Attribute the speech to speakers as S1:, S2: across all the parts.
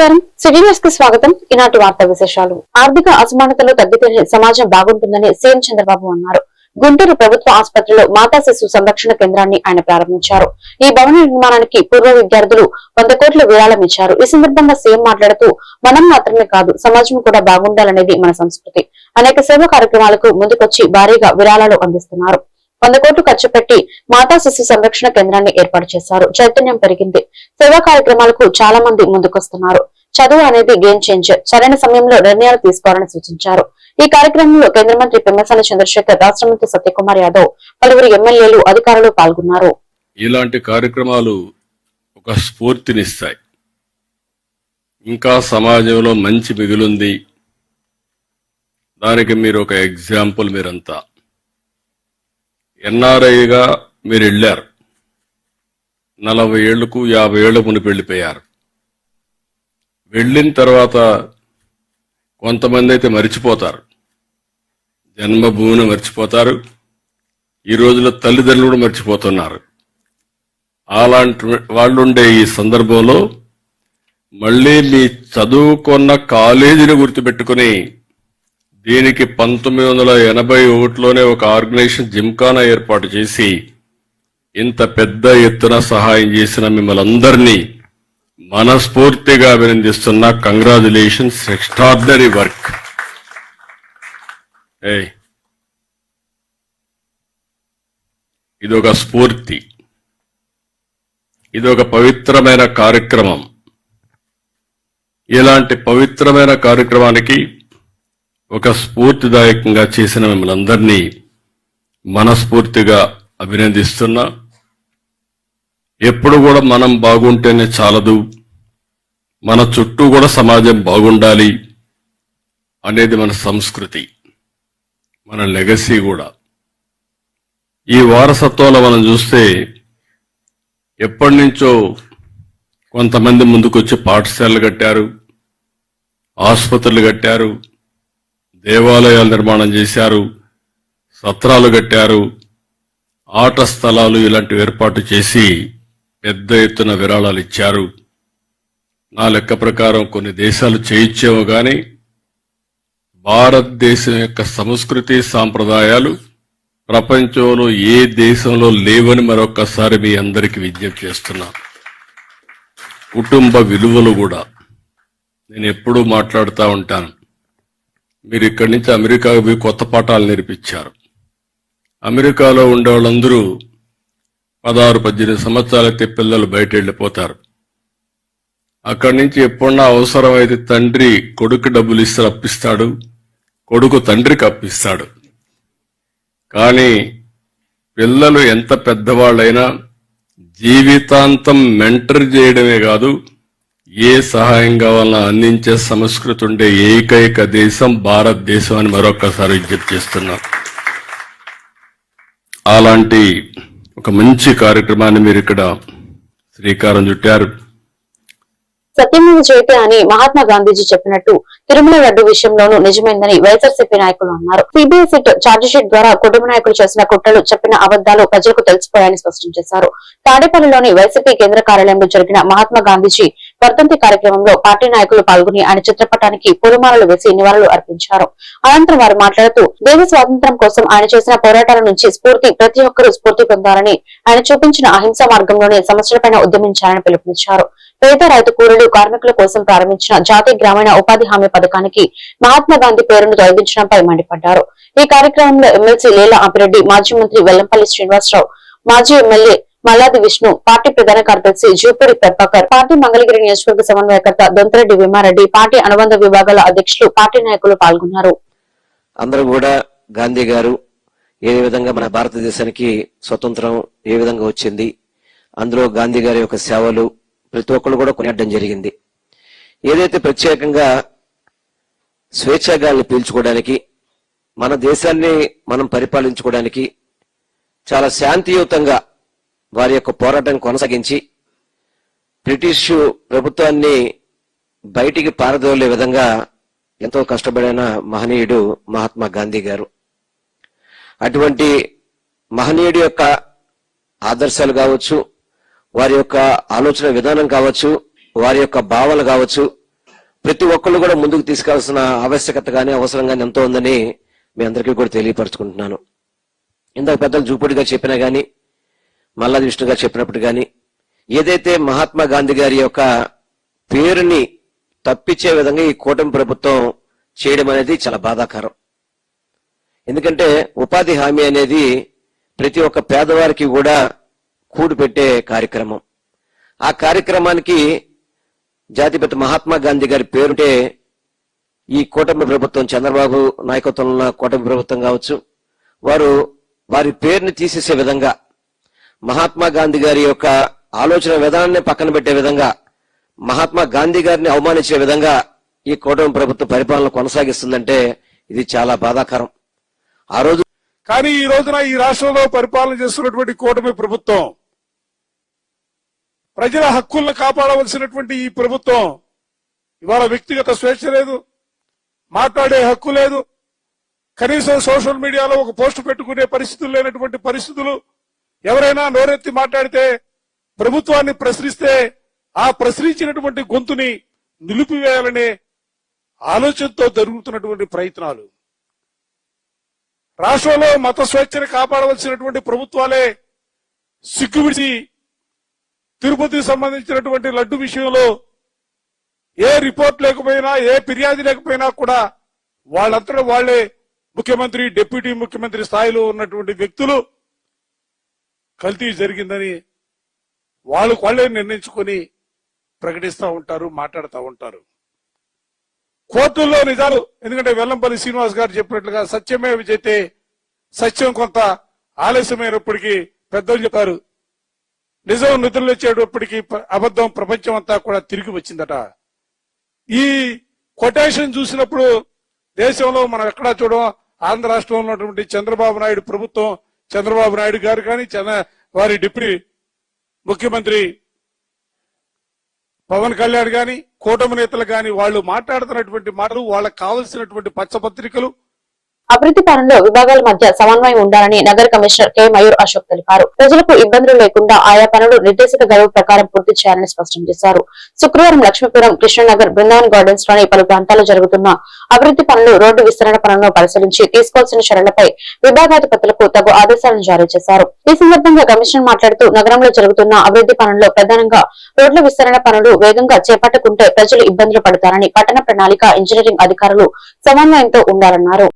S1: నమస్కారం. సిటీ న్యూస్కి స్వాగతం. ఈనాటి వార్తా విశేషాలు. ఆర్థిక అసమానతలు తగ్గితేనే సమాజం బాగుంటుందని సీఎం చంద్రబాబు అన్నారు. గుంటూరు ప్రభుత్వ ఆసుపత్రిలో మాతా శిశు సంరక్షణ కేంద్రాన్ని ఆయన ప్రారంభించారు. ఈ భవన నిర్మాణానికి పూర్వ విద్యార్థులు వంద కోట్ల విరాళం ఇచ్చారు. ఈ సందర్భంగా సీఎం మాట్లాడుతూ మనం మాత్రమే కాదు సమాజం కూడా బాగుండాలనేది మన సంస్కృతి. అనేక సేవా కార్యక్రమాలకు ముందుకొచ్చి భారీగా విరాళాలు అందిస్తున్నారు. వంద కోట్లు ఖర్చు పెట్టి మాతా శిశు సంరక్షణ కేంద్రాన్ని ఏర్పాటు చేశారు. చైతన్యం పెరిగింది. సేవా కార్యక్రమాలకు చాలా మంది ముందుకొస్తున్నారు. చదువు అనేది గేమ్ చేంజర్ సరైన సమయంలో నిర్ణయాలు తీసుకోవాలని సూచించారు. ఈ కార్యక్రమంలో కేంద్ర మంత్రి పెమ్మసాని చంద్రశేఖర్ రాష్ట్ర మంత్రి సత్యకుమార్ యాదవ్ పలువురు ఎమ్మెల్యేలు అధికారులు పాల్గొన్నారు.
S2: ఇలాంటి కార్యక్రమాలు ఒక స్ఫూర్తినిస్తాయి. ఇంకా సమాజంలో మంచి మిగులుంది. దానికి మీరు ఒక ఎగ్జాంపుల్ మీరంతా. ఎన్ఆర్ఐగా మీరు వెళ్ళారు నలభై ఏళ్ళకు యాభై ఏళ్ళ మునిపి వెళ్ళిపోయారు వెళ్ళిన తర్వాత కొంతమంది అయితే మర్చిపోతారు. జన్మభూమిని మర్చిపోతారు. ఈ రోజుల్లో తల్లిదండ్రులు కూడా మర్చిపోతున్నారు. అలాంటి వాళ్ళుండే ఈ సందర్భంలో మళ్ళీ మీ చదువుకున్న కాలేజీని గుర్తుపెట్టుకుని దీనికి పంతొమ్మిది వందల ఎనభై ఒకటిలోనే ఒక ఆర్గనైజేషన్ జిమ్ఖానా ఏర్పాటు చేసి ఇంత పెద్ద ఎత్తున సహాయం చేసిన మిమ్మల్ని అందరినీ మనస్ఫూర్తిగా అభినందిస్తున్న కంగ్రాచులేషన్స్ ఎక్స్ట్రాడినరీ వర్క్. ఏ ఇది ఒక స్ఫూర్తి. ఇది ఒక పవిత్రమైన కార్యక్రమం. ఇలాంటి పవిత్రమైన కార్యక్రమానికి ఒక స్ఫూర్తిదాయకంగా చేసిన మిమ్మల్ని అందరినీ మనస్ఫూర్తిగా అభినందిస్తున్నా. ఎప్పుడు కూడా మనం బాగుంటేనే చాలదు. మన చుట్టూ కూడా సమాజం బాగుండాలి అనేది మన సంస్కృతి మన లెగసీ కూడా. ఈ వారసత్వంలో మనం చూస్తే ఎప్పటి నుంచో కొంతమంది ముందుకొచ్చి పాఠశాలలు కట్టారు ఆసుపత్రులు కట్టారు దేవాలయాలు నిర్మాణం చేశారు సత్రాలు కట్టారు ఆట స్థలాలు ఇలాంటివి ఏర్పాటు చేసి పెద్ద ఎత్తున విరాళాలు ఇచ్చారు. నా లెక్క ప్రకారం కొన్ని దేశాలు చేయించేవో కానీ భారతదేశం యొక్క సంస్కృతి సాంప్రదాయాలు ప్రపంచంలో ఏ దేశంలో లేవని మరొక్కసారి మీ అందరికీ విజ్ఞప్తి చేస్తున్నా. కుటుంబ విలువలు కూడా. నేను ఎప్పుడూ మాట్లాడుతూ ఉంటాను. మీరు ఇక్కడి నుంచి అమెరికాకు పోయి కొత్త పాఠాలు నేర్పించారు. అమెరికాలో ఉండే వాళ్ళందరూ పదహారు పద్దెనిమిది సంవత్సరాలైతే పిల్లలు బయట వెళ్ళిపోతారు. అక్కడి నుంచి ఎప్పుడన్నా అవసరమైతే తండ్రి కొడుకు డబ్బులు ఇస్తే అప్పిస్తాడు కొడుకు తండ్రికి అప్పిస్తాడు. కానీ పిల్లలు ఎంత పెద్దవాళ్ళైనా జీవితాంతం మెంటర్ చేయడమే కాదు ఏ సహాయం కావాలన్నా అందించే సంస్కృతి ఉండే ఏకైక దేశం భారతదేశం అని మరొకసారి విజ్ఞప్తి చేస్తున్నా. అలాంటి ఒక మంచి కార్యక్రమాన్ని మీరు ఇక్కడ శ్రీకారం చుట్టారు.
S1: సత్యమేవ జయతే అని మహాత్మా గాంధీజీ చెప్పినట్టు తిరుమల లడ్డు విషయంలోనూ నిజమైందని వైఎస్ఆర్సీపీ నాయకులు అన్నారు. సిబిఐ సిట్ ఛార్జిషీట్ ద్వారా కుటుంబ నాయకులు చేసిన కుట్రలు చెప్పిన అబద్దాలు ప్రజలకు తెలిసిపోయాయని స్పష్టం చేశారు. తాడేపల్లిలోని వైసీపీ కేంద్ర కార్యాలయంలో జరిగిన మహాత్మా గాంధీజీ వర్ధంతి కార్యక్రమంలో పార్టీ నాయకులు పాల్గొని ఆయన చిత్రపటానికి పూలమాలలు వేసి నివాళులు అర్పించారు. అనంతరం వారు మాట్లాడుతూ దేశ స్వాతంత్ర్యం కోసం ఆయన చేసిన పోరాటాల నుంచి స్ఫూర్తి ప్రతి ఒక్కరూ స్ఫూర్తి పొందాలని ఆయన చూపించిన అహింస మార్గంలోనే సమస్యలపైన ఉద్యమించాలని పిలుపునిచ్చారు. పేద రైతు కూలీలు కార్మికుల కోసం ప్రారంభించిన జాతీయ గ్రామీణ ఉపాధి హామీ పథకానికి మహాత్మా గాంధీ పేరును తొలగించడంపై మండిపడ్డారు. ఈ కార్యక్రమంలో ఎమ్మెల్సీ లీలా ఆపిరెడ్డి మాజీ మంత్రి వెల్లంపల్లి శ్రీనివాసరావు మాజీ ఎమ్మెల్యే మల్లాది విష్ణు పార్టీ ప్రధాన కార్యదర్శి జూపూరి ప్రభాకర్ పార్టీ మంగళగిరి నియోజకవర్గ సమన్వయకర్త దొంతరెడ్డి విమారెడ్డి పార్టీ అనుబంధ విభాగాల అధ్యక్షులు పార్టీ నాయకులు పాల్గొన్నారు.
S3: అందరూ కూడా గాంధీ గారు ఏ విధంగా మన భారతదేశానికి స్వతంత్రం ఏ విధంగా వచ్చింది అందులో గాంధీ గారి యొక్క సేవలు ప్రతి ఒక్కరు కూడా కొనియడం జరిగింది. ఏదైతే ప్రత్యేకంగా స్వేచ్ఛగాల్ని పీల్చుకోవడానికి మన దేశాన్ని మనం పరిపాలించుకోవడానికి చాలా శాంతియుతంగా వారి యొక్క పోరాటాన్ని కొనసాగించి బ్రిటిష్ ప్రభుత్వాన్ని బయటికి పారదోలే విధంగా ఎంతో కష్టపడిన మహనీయుడు మహాత్మా గాంధీ గారు. అటువంటి మహనీయుడి యొక్క ఆదర్శాలు కావచ్చు వారి యొక్క ఆలోచన విధానం కావచ్చు వారి యొక్క భావాలు కావచ్చు ప్రతి ఒక్కళ్ళు కూడా ముందుకు తీసుకోవాల్సిన ఆవశ్యకత కానీ అవసరం గానీ ఎంతో ఉందని మీ అందరికీ కూడా తెలియపరచుకుంటున్నాను. ఇందాక పెద్దలు చూపుడిగా చెప్పినా గానీ మల్లాది విష్ణు గారు చెప్పినప్పుడు కానీ ఏదైతే మహాత్మా గాంధీ గారి యొక్క పేరుని తప్పించే విధంగా ఈ కూటమి ప్రభుత్వం చేయడం అనేది చాలా బాధాకరం. ఎందుకంటే ఉపాధి హామీ అనేది ప్రతి ఒక్క పేదవారికి కూడా కూడు పెట్టే కార్యక్రమం. ఆ కార్యక్రమానికి జాతిపిత మహాత్మా గాంధీ గారి పేరుంటే ఈ కూటమి ప్రభుత్వం చంద్రబాబు నాయకత్వంలో ఉన్న కూటమి ప్రభుత్వం కావచ్చు. వారు వారి పేరుని తీసేసే విధంగా మహాత్మా గాంధీ గారి యొక్క ఆలోచన విధానాన్ని పక్కన పెట్టే విధంగా మహాత్మా గాంధీ గారిని అవమానించే విధంగా ఈ కూటమి ప్రభుత్వం పరిపాలన కొనసాగిస్తుందంటే ఇది చాలా బాధాకరం. ఆ రోజు
S4: కానీ ఈ రోజున ఈ రాష్ట్రంలో పరిపాలన చేస్తున్నటువంటి కూటమి ప్రభుత్వం ప్రజల హక్కులను కాపాడవలసినటువంటి ఈ ప్రభుత్వం ఇవాళ వ్యక్తిగత స్వేచ్ఛ లేదు మాట్లాడే హక్కు లేదు. కనీసం సోషల్ మీడియాలో ఒక పోస్ట్ పెట్టుకునే పరిస్థితులు లేనటువంటి పరిస్థితులు ఎవరైనా నోరెత్తి మాట్లాడితే ప్రభుత్వాన్ని ప్రశ్నిస్తే ఆ ప్రశ్నించినటువంటి గొంతుని నిలిపివేయాలనే ఆలోచనతో జరుగుతున్నటువంటి ప్రయత్నాలు. రాష్ట్రంలో మత స్వేచ్ఛను కాపాడవలసినటువంటి ప్రభుత్వాలే సిగ్గువిడిచి తిరుపతికి సంబంధించినటువంటి లడ్డు విషయంలో ఏ రిపోర్ట్ లేకపోయినా ఏ ఫిర్యాదు లేకపోయినా కూడా వాళ్ళంతటా వాళ్ళే ముఖ్యమంత్రి డిప్యూటీ ముఖ్యమంత్రి స్థాయిలో ఉన్నటువంటి వ్యక్తులు కల్తీ జరిగిందని వాళ్ళకు వాళ్ళే నిర్ణయించుకొని ప్రకటిస్తూ ఉంటారు మాట్లాడుతూ ఉంటారు. కోర్టుల్లో నిజాలు ఎందుకంటే వెల్లంపల్లి శ్రీనివాస్ గారు చెప్పినట్లుగా సత్యమే విజయితే సత్యం కొంత ఆలస్యమైనప్పటికీ పెద్దలు చెప్పారు. నిజం నిధులు అబద్ధం ప్రపంచం అంతా కూడా తిరిగి వచ్చిందట. ఈ కొటేషన్ చూసినప్పుడు దేశంలో మనం ఎక్కడా చూడం ఆంధ్ర రాష్ట్రంలో ఉన్నటువంటి చంద్రబాబు నాయుడు ప్రభుత్వం చంద్రబాబు నాయుడు గారు కానీ చంద్ర వారి డిప్యూటీ ముఖ్యమంత్రి పవన్ కళ్యాణ్ కానీ కూటమి నేతలు కానీ వాళ్ళు మాట్లాడుతున్నటువంటి మాటలు వాళ్ళకి కావలసినటువంటి పచ్చపత్రికలు
S1: అభివృద్ధి పనుల్లో విభాగాల మధ్య సమన్వయం ఉండాలని నగర కమిషనర్ కె. మయూర్ అశోక్ తెలిపారు. ప్రజలకు ఇబ్బందులు లేకుండా ఆయా పనులు నిర్దేశిత గడువు ప్రకారం పూర్తి చేయాలని స్పష్టం చేశారు. శుక్రవారం లక్ష్మీపురం కృష్ణనగర్ బృందావన్ గార్డెన్స్లోని పలు ప్రాంతాల్లో జరుగుతున్న అభివృద్ధి పనులు రోడ్డు విస్తరణ పనులను పరిశీలించి తీసుకోవాల్సిన చర్యలపై విభాగాధిపతులకు తగు ఆదేశాలను జారీ చేశారు. ఈ సందర్భంగా కమిషనర్ మాట్లాడుతూ నగరంలో జరుగుతున్న అభివృద్ధి పనుల్లో ప్రధానంగా రోడ్ల విస్తరణ పనులు వేగంగా చేపట్టుకుంటే ప్రజలు ఇబ్బందులు పడతారని పట్టణ ప్రణాళిక ఇంజనీరింగ్ అధికారులు సమన్వయంతో ఉండాలన్నారు.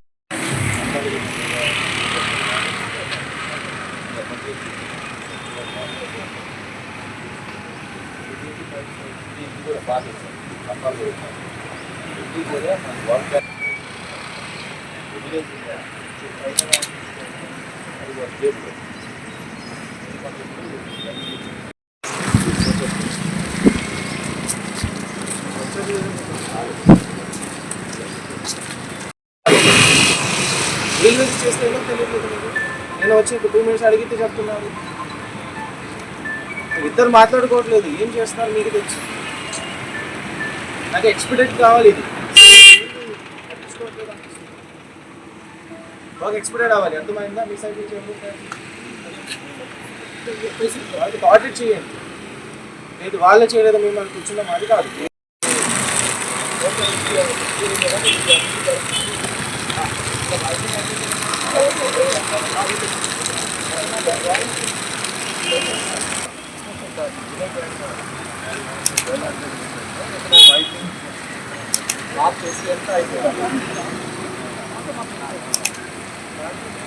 S5: రీల్స్ చేస్తే ఏమో తెలియదు నేను వచ్చి ఇప్పుడు టూ మినిట్స్ అడిగితే చెప్తున్నారు ఇద్దరు మాట్లాడుకోవట్లేదు. ఏం చేస్తున్నారు? మీకు తెచ్చి నాకు ఎక్స్పీరియన్స్ కావాలి ఇది. బాగా ఎక్స్పీరియడ్ అవ్వాలి. అర్థమైందా? మీ సైడ్ నుంచి వాళ్ళకి ఆడిట్ చేయండి. లేదు వాళ్ళే చేయలేదు మేము అని కూర్చున్నాం అది కాదు. ఆఫ్ చేసి ఎంత అయిపోయింది?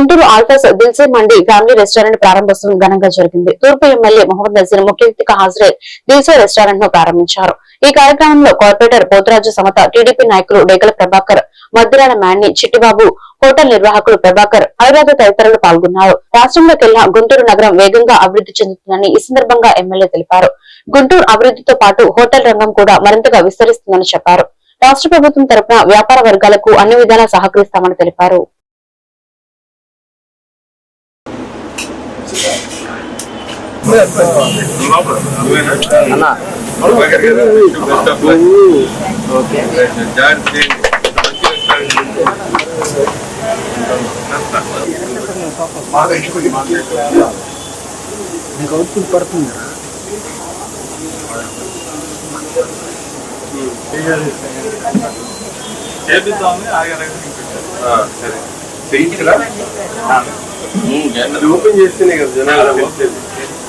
S1: Guntur Alphas Dilse Mandi family restaurant ప్రారంభోత్సవం ఘనంగా జరిగింది. తూర్పు ఎమ్మెల్యే మొహమ్మద్ నజీర్ ముఖ్య అతిథిగా హాజరై దిల్సే రెస్టారెంట్ను ప్రారంభించారు. ఈ కార్యక్రమంలో కార్పొరేటర్ పోతురాజు సమత టీడీపీ నాయకులు డేగల ప్రభాకర్ మద్దిరాల మ్యాన్ని చిట్టిబాబు హోటల్ నిర్వాహకులు ప్రభాకర్ అనురాధ తదితరులు పాల్గొన్నారు. రాష్ట్రంలోకెల్లా గుంటూరు నగరం వేగంగా అభివృద్ధి చెందుతుందని ఈ సందర్భంగా ఎమ్మెల్యే తెలిపారు. గుంటూరు అభివృద్ధితో పాటు హోటల్ రంగం కూడా మరింతగా విస్తరిస్తుందని చెప్పారు. రాష్ట్ర ప్రభుత్వం తరపున వ్యాపార వర్గాలకు అన్ని విధాలా సహకరిస్తామని తెలిపారు.
S6: చేపిద్దామని ఆగారు సరే చేయించరా అది ఓపెన్ చేస్తేనే కదా జనాలు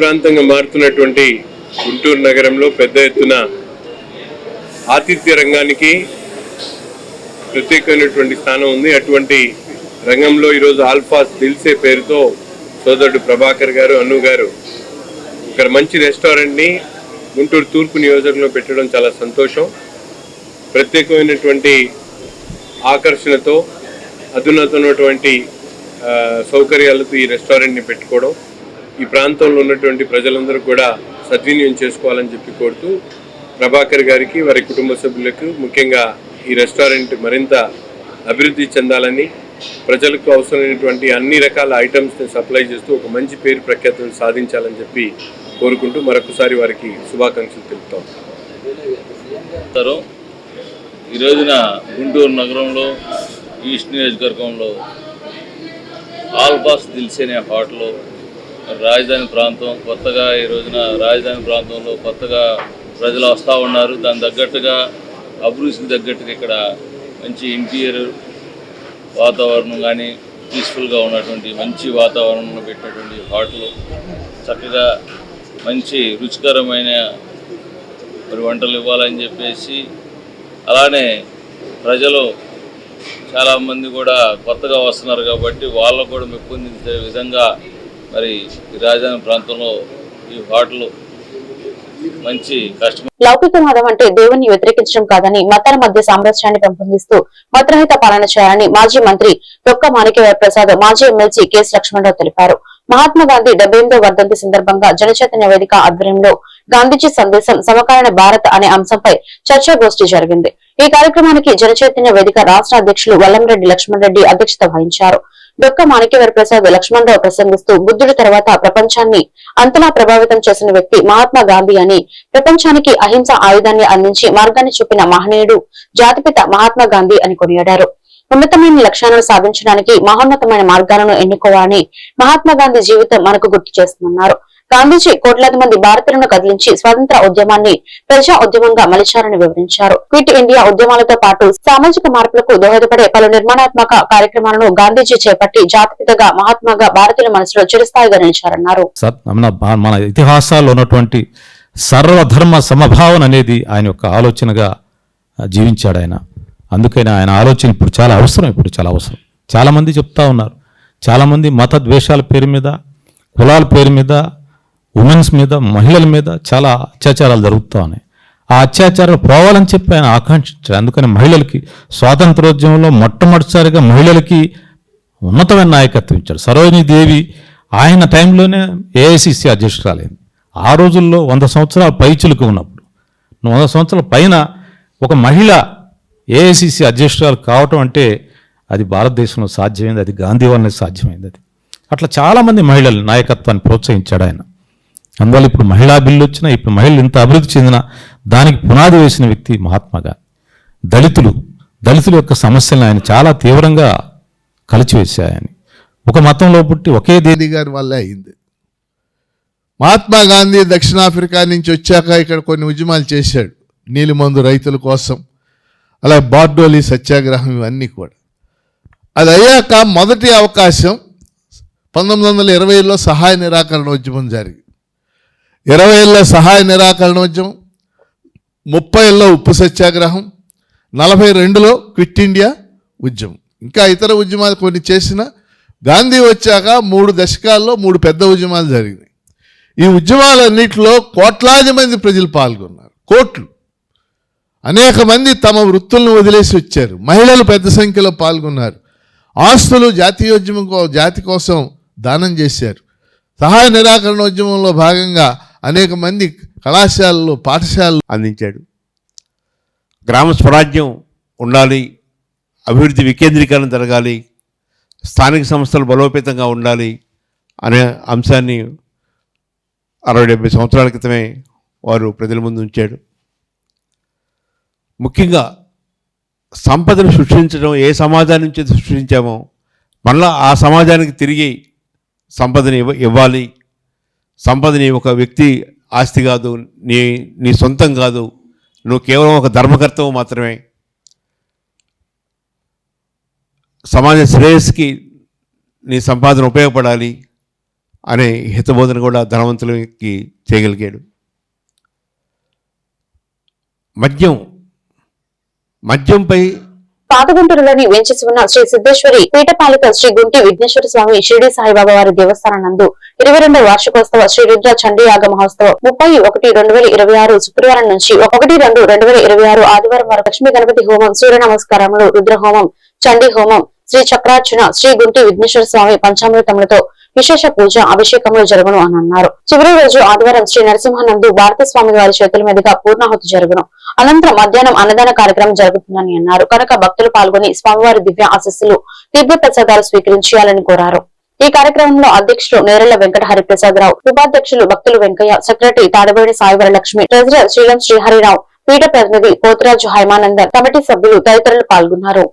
S7: ప్రాంతంగా మారుతున్నటువంటి గుంటూరు నగరంలో పెద్ద ఎత్తున ఆతిథ్య రంగానికి ప్రత్యేకమైనటువంటి స్థానం ఉంది. అటువంటి రంగంలో ఈరోజు ఆల్ఫాస్ దిల్సే పేరుతో సోదరుడు ప్రభాకర్ గారు అన్ను గారు ఇక్కడ మంచి రెస్టారెంట్ని గుంటూరు తూర్పు నియోజకంలో పెట్టడం చాలా సంతోషం. ప్రత్యేకమైనటువంటి ఆకర్షణతో అధునాతనటువంటి సౌకర్యాలతో ఈ రెస్టారెంట్ని పెట్టుకోవడం ఈ ప్రాంతంలో ఉన్నటువంటి ప్రజలందరూ కూడా సద్వినియోగం చేసుకోవాలని చెప్పి కోరుతూ ప్రభాకర్ గారికి వారి కుటుంబ సభ్యులకు ముఖ్యంగా ఈ రెస్టారెంట్ మరింత అభివృద్ధి చెందాలని ప్రజలకు అవసరమైనటువంటి అన్ని రకాల ఐటమ్స్ని సప్లై చేస్తూ ఒక మంచి పేరు ప్రఖ్యాతులు సాధించాలని చెప్పి కోరుకుంటూ మరొకసారి వారికి శుభాకాంక్షలు తెలుపుతాం.
S8: తరం ఈ రోజున గుంటూరు నగరంలో ఈస్ట్ నియోజకవర్గంలో ఆల్బాస్ దిల్సీ అనే హోటల్ రాజధాని ప్రాంతం కొత్తగా ఈ రోజున రాజధాని ప్రాంతంలో కొత్తగా ప్రజలు వస్తూ ఉన్నారు. దాని తగ్గట్టుగా అభివృద్ధికి తగ్గట్టుగా ఇక్కడ మంచి ఇంటీరియర్ వాతావరణం కానీ పీస్ఫుల్గా ఉన్నటువంటి మంచి వాతావరణంలో పెట్టినటువంటి హోటల్ చక్కగా మంచి రుచికరమైన మరి వంటలు ఇవ్వాలని చెప్పేసి అలానే ప్రజలు చాలామంది కూడా కొత్తగా వస్తున్నారు కాబట్టి వాళ్ళకు కూడా మెప్పొందించే విధంగా మరి రాజధాని ప్రాంతంలో ఈ హోటల్ మంచి కస్టమర్
S1: లౌకికవాదం అంటే దేవుణ్ణి వ్యతిరేకించడం కాదని మతాల మధ్య సామరస్యాన్ని పెంపొందిస్తూ మతరహిత పాలన చేయాలని మాజీ మంత్రి డొక్క మాణిక్యవర ప్రసాద్ మాజీ ఎమ్మెల్సీ కెఎస్ లక్ష్మణరావు తెలిపారు. మహాత్మా గాంధీ డెబ్బై ఎనిమిదో వర్ధంతి సందర్భంగా జనచైతన్య వేదిక ఆధ్వర్యంలో గాంధీజీ సందేశం సమకాలీన భారత్ అనే అంశంపై చర్చాగోష్ఠి జరిగింది. ఈ కార్యక్రమానికి జనచైతన్య వేదిక రాష్ట్ర అధ్యక్షులు వల్లంరెడ్డి లక్ష్మణ్ రెడ్డి అధ్యక్షత వహించారు. డొక్క మాణిక్యవర ప్రసాద్ లక్ష్మణరావు ప్రసంగిస్తూ బుద్ధుడి తర్వాత ప్రపంచాన్ని అంతలా ప్రభావితం చేసిన వ్యక్తి మహాత్మా గాంధీ అని ప్రపంచానికి అహింస ఆయుధాన్ని అందించి మార్గాన్ని చూపిన మహనీయుడు జాతిపిత మహాత్మా గాంధీ అని కొనియాడారు. ఉన్నతమైన లక్ష్యాలను సాధించడానికి మహోన్నతమైన మార్గాలను ఎన్నుకోవాలని మహాత్మా గాంధీ జీవితం మనకు గుర్తు చేస్తున్నారు గాంధీజీ కోట్లాది మంది భారతీయులను కదిలించి స్వాతంత్ర ఉద్యమాన్ని ప్రజా ఉద్యమంగా మలిచారని వివరించారు. క్విట్ ఇండియా ఉద్యమాలతో పాటు సామాజిక మార్పులకు దోహదపడే పలు నిర్మాణాత్మక కార్యక్రమాలను గాంధీజీ చేపట్టి జాతిపితగా మహాత్మాగా భారతీయుల మనసులో చిరస్థాయిగా నిలిచారన్నారు.
S9: మన ఇతిహాసాల్లో ఉన్నటువంటి సర్వధర్మ సమభావన అనేది ఆయన యొక్క ఆలోచనగా జీవించాడు ఆయన. అందుకని ఆయన ఆలోచన ఇప్పుడు చాలా అవసరం ఇప్పుడు చాలా అవసరం. చాలామంది చెప్తా ఉన్నారు. చాలామంది మత ద్వేషాల పేరు మీద కులాల పేరు మీద ఉమెన్స్ మీద మహిళల మీద చాలా అత్యాచారాలు జరుగుతూ ఉన్నాయి ఆ అత్యాచారాలు పోవాలని చెప్పి ఆయన ఆకాంక్షించారు. అందుకని మహిళలకి స్వాతంత్రోద్యమంలో మొట్టమొదటిసారిగా మహిళలకి ఉన్నతమైన నాయకత్వం ఇచ్చారు. సరోజినీ దేవి ఆయన టైంలోనే ఏఐసిసి అధ్యక్షురాలైంది ఆ రోజుల్లో వంద సంవత్సరాల పైచులకు ఉన్నప్పుడు. వంద సంవత్సరాల పైన ఒక మహిళ ఏఐసిసి అధ్యక్షురాలు కావటం అంటే అది భారతదేశంలో సాధ్యమైంది అది గాంధీ వల్లనే సాధ్యమైంది అది. అట్లా చాలామంది మహిళలు నాయకత్వాన్ని ప్రోత్సహించాడు ఆయన. అందువల్ల ఇప్పుడు మహిళా బిల్లు వచ్చినా ఇప్పుడు మహిళలు ఇంత అభివృద్ధి చెందిన దానికి పునాది వేసిన వ్యక్తి మహాత్మాగా. దళితులు దళితుల యొక్క సమస్యలను ఆయన చాలా తీవ్రంగా కలిచివేశాయని. ఒక మతంలో పుట్టి ఒకే దే
S10: గారి వల్లే అయింది. మహాత్మా గాంధీ దక్షిణాఫ్రికా నుంచి వచ్చాక ఇక్కడ కొన్ని ఉద్యమాలు చేశాడు నీలిమందు రైతుల కోసం. అలా బార్డోలి సత్యాగ్రహం ఇవన్నీ కూడా. అది అయ్యాక మొదటి అవకాశం పంతొమ్మిది వందల ఇరవైలో సహాయ నిరాకరణ ఉద్యమం జరిగింది. ఇరవైలో సహాయ నిరాకరణ ఉద్యమం ఏళ్ళ ఉప్పు సత్యాగ్రహం నలభై రెండులో క్విట్ ఇండియా ఉద్యమం. ఇంకా ఇతర ఉద్యమాలు కొన్ని చేసిన గాంధీ వచ్చాక మూడు దశకాల్లో మూడు పెద్ద ఉద్యమాలు జరిగినాయి. ఈ ఉద్యమాలన్నింటిలో కోట్లాది మంది ప్రజలు పాల్గొన్నారు. కోట్లు. అనేక మంది తమ వృత్తులను వదిలేసి వచ్చారు. మహిళలు పెద్ద సంఖ్యలో పాల్గొన్నారు. ఆస్తులు జాతీయోద్యమం జాతి కోసం దానం చేశారు. సహాయ నిరాకరణ ఉద్యమంలో భాగంగా అనేక మంది కళాశాలలు పాఠశాలలు
S11: అందించాడు. గ్రామ స్వరాజ్యం ఉండాలి అభివృద్ధి వికేంద్రీకరణ జరగాలి స్థానిక సంస్థలు బలోపేతంగా ఉండాలి అనే అంశాన్ని అరవై డెబ్బై సంవత్సరాల క్రితమే వారు ప్రజల ముందు ఉంచాడు. ముఖ్యంగా సంపదను సృష్టించడం ఏ సమాజాన్ని నుంచి సృష్టించామో మళ్ళా ఆ సమాజానికి తిరిగి సంపదని ఇవ్వాలి సంపదని ఒక వ్యక్తి ఆస్తి కాదు నీ నీ సొంతం కాదు. నువ్వు కేవలం ఒక ధర్మకర్తవు మాత్రమే. సమాజ శ్రేయస్కి నీ సంపాదన ఉపయోగపడాలి అనే హితబోధన కూడా ధనవంతులకి చేయగలిగాడు. మద్యం మద్యంపై
S1: పాతగుంటూరులోని వెంచేసి ఉన్న శ్రీ సిద్ధేశ్వరి పీఠపాలిక శ్రీ గుంటి విఘ్నేశ్వర స్వామి షిరిడి సాయిబాబా వారి దేవస్థానం నందు ఇరవై రెండవ వార్షికోత్సవ శ్రీ రుద్ర చండీయాగ మహోత్సవం ముప్పై ఒకటి రెండు వేల ఇరవై ఆరు శుక్రవారం నుంచి ఒకటి రెండు రెండు వేల ఇరవై ఆరు ఆదివారం వరకు లక్ష్మీ గణపతి హోమం సూర్య నమస్కారములు రుద్ర హోమం చండీ హోమం శ్రీ చక్రార్చన శ్రీ గుంటి విఘ్నేశ్వర స్వామి పంచామృతములతో విశేష పూజ అభిషేకంలో జరుగును అని అన్నారు. చివరి రోజు ఆదివారం శ్రీ నరసింహానందు భారత స్వామి వారి చేతుల మీదుగా పూర్ణాహుతి జరుగును. అనంతరం మధ్యాహ్నం అన్నదాన కార్యక్రమం జరుగుతుందని అన్నారు. కనుక భక్తులు పాల్గొని స్వామివారి దివ్య ఆశస్సులు దివ్య ప్రసాదాలు స్వీకరించాలని కోరారు. ఈ కార్యక్రమంలో అధ్యక్షులు నేరెళ్ళ వెంకట హరిప్రసాదరావు ఉపాధ్యక్షులు భక్తులు వెంకయ్య సెక్రటరీ తాడబేడి సాయివర లక్ష్మి ట్రెజరర్ శ్రీలం శ్రీహరిరావు పీఠ ప్రతినిధి పోతురాజు హైమానందన్. కమిటీ సభ్యులు తదితరులు పాల్గొన్నారు.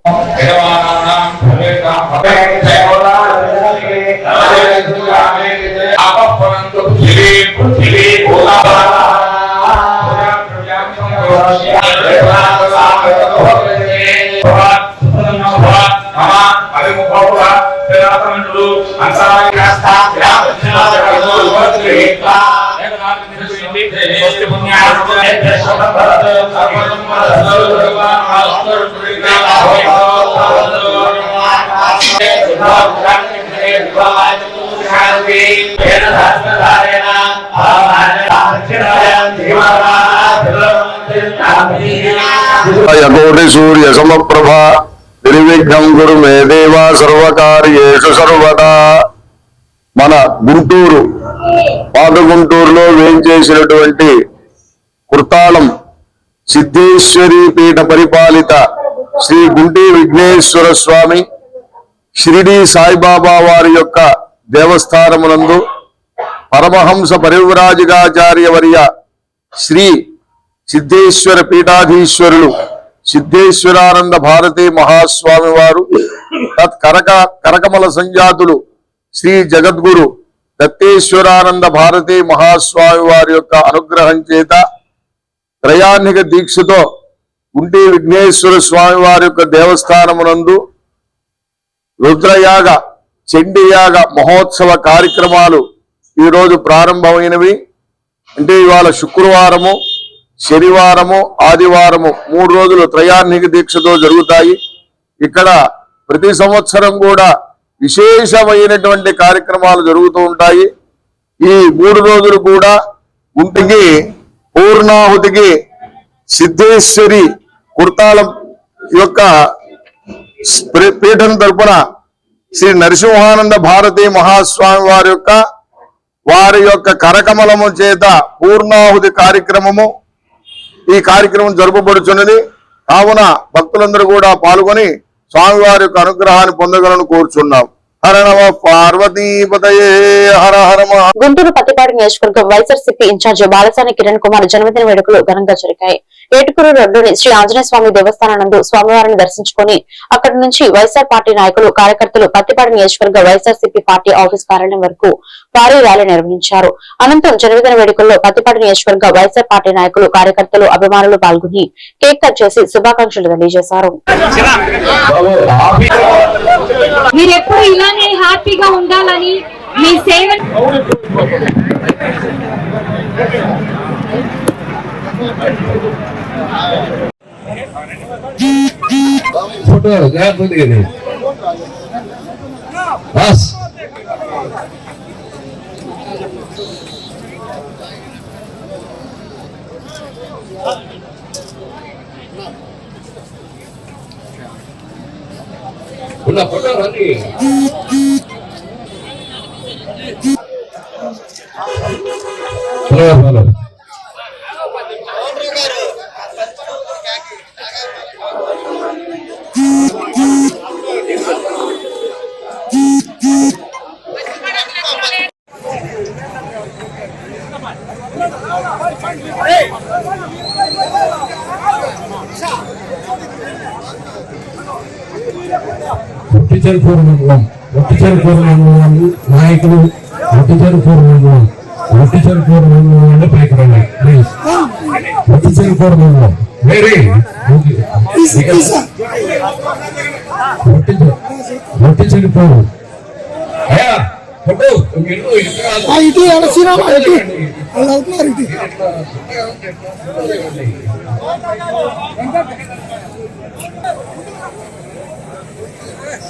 S6: యకోటి సూర్య సమప్రభ నిర్విఘ్నం గురు మే దేవా సర్వకార్యేషు సర్వదా మన గుంటూరు పాత గుంటూరులో వేయించేసినటువంటి కుర్తాళం సిద్ధేశ్వరి పీఠ పరిపాలిత శ్రీ గుంటి విఘ్నేశ్వర స్వామి షిరిడి సాయిబాబా వారి యొక్క దేవస్థానమునందు పరమహంస పరివ్రాజకాచార్య వర్య శ్రీ సిద్ధేశ్వర పీఠాధీశ్వరులు సిద్ధేశ్వరానంద భారతి మహాస్వామి వారు తత్ కరక కరకమల సంజాతులు శ్రీ జగద్గురు దత్తేశ్వరానంద భారతి మహాస్వామి వారి యొక్క అనుగ్రహం చేత త్రయాణిక దీక్షతో ఉంటి విఘ్నేశ్వర స్వామి వారి యొక్క దేవస్థానమునందు రుద్రయాగ చండీయాగ మహోత్సవ కార్యక్రమాలు ఈరోజు ప్రారంభమైనవి. అంటే ఇవాళ శుక్రవారము శనివారము ఆదివారము మూడు రోజులు త్రయాణిక దీక్షతో జరుగుతాయి. ఇక్కడ ప్రతి సంవత్సరం కూడా విశేషమైనటువంటి కార్యక్రమాలు జరుగుతూ ఉంటాయి. ఈ మూడు రోజులు కూడా గుంటికి పూర్ణాహుతికి సిద్ధేశ్వరి కుర్తాళం యొక్క పీఠం తరపున శ్రీ నరసింహానంద భారతి మహాస్వామి వారి యొక్క వారి యొక్క కరకమలము చేత పూర్ణాహుతి కార్యక్రమము ఈ కార్యక్రమం జరుపబడుచున్నది. కావున భక్తులందరూ కూడా పాల్గొని స్వామివారి యొక్క అనుగ్రహాన్ని పొందగలను కోరుచున్నాం.
S1: గుంటూరు పత్తిపాటి నియోజకవర్గం వైఎస్ఆర్సీపీ ఇన్ఛార్జి బాలసాని కిరణ్ కుమార్ జన్మదిన వేడుకలు ఘనంగా జరిగాయి. ఏటుకూరు రోడ్డుని శ్రీ ఆంజనేయ స్వామి దేవస్థానం నందు స్వామివారిని దర్శించుకుని అక్కడి నుంచి వైఎస్ఆర్ పార్టీ నాయకులు కార్యకర్తలు పత్తిపాడు నియోజకవర్గ వైఎస్ఆర్సీపీ పార్టీ ఆఫీస్ కార్యాలయం వరకు భారీ ర్యాలీ నిర్వహించారు. అనంతరం జన్మదిన వేడుకల్లో పత్తిపాడు నియోజకవర్గ వైఎస్ఆర్ పార్టీ నాయకులు కార్యకర్తలు అభిమానులు పాల్గొని కేక్ కట్ చేసి శుభాకాంక్షలు తెలియజేశారు.
S12: మీరెప్పుడు ఇలానే హ్యాపీగా ఉండాలని మీ సేవ
S13: ఫోటో జాగ్రత్తగా ఇది. బస్ ఉన్న ఫోటో రండి హలో హలో ఒట్టిచెరుకూరు మండలం ఒట్టిచెరుకూరు మండలం నాయకులు ఒట్టిచెరుకూరు మండలం ఒట్టిచెరుకూరు మండలం అంటే పైకి రండి ప్లీజ్ ఒట్టిచెరుకూరు మండలం వెరీ ఒట్టిచెరుకూరు అయ్యా ఇటు వెంకరెడ్డి